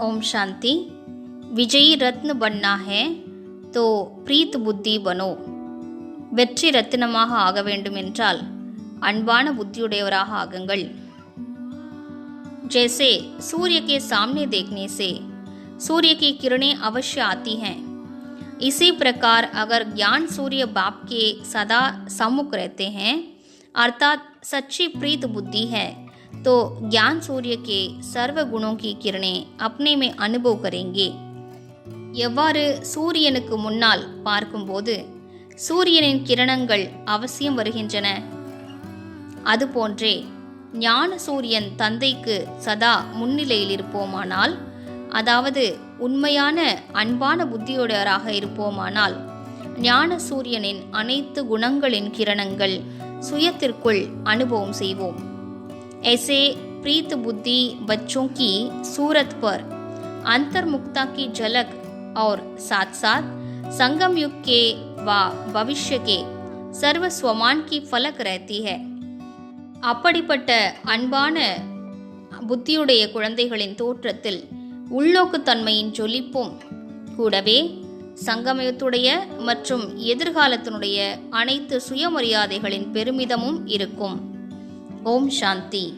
ओम शांति विजयी रत्न बनना है तो பிரீத் புத்தி பனோ வெற்றி ரத்தினமாக ஆக வேண்டுமென்றால் அன்பான புத்தியுடையவராக ஆகுங்கள் जैसे सूर्य के सामने देखने से सूर्य की किरणें अवश्य आती हैं इसी प्रकार अगर ज्ञान सूर्य बाप के सदा सम्मुख रहते हैं अर्थात सच्ची प्रीत बुद्धि है तो ज्ञान सूर्य के सर्व गुणों की किरणें अपने में अनुभव करेंगे எவ்வாறு சூரியனுக்கு முன்னால் பார்க்கும்போது சூரியனின் கிரணங்கள் அவசியம் வருகின்றன அதுபோன்றே ஞான சூரியன் தந்தைக்கு சதா முன்னிலையில் இருப்போமானால் அதாவது உண்மையான அன்பான புத்தியுடையவராக இருப்போமானால் ஞான சூரியனின் அனைத்து குணங்களின் கிரணங்கள் சுயத்திற்குள் அனுபவம் செய்வோம் ऐसे प्रीत बुद्धि बच्चों की सूरत पर अंतर्मुक्ता की झलक और साथ साथ संगम युग के व भविष्य के सर्व स्वमान की फलक रहती है அப்படிப்பட்ட அன்பான புத்தியுடைய குழந்தைகளின் தோற்றத்தில் உள்நோக்குத்தன்மையின் ஜொலிப்பும் கூடவே சங்கமயத்துடைய மற்றும் எதிர்காலத்தினுடைய அனைத்து சுயமரியாதைகளின் பெருமிதமும் இருக்கும் ஓம் சாந்தி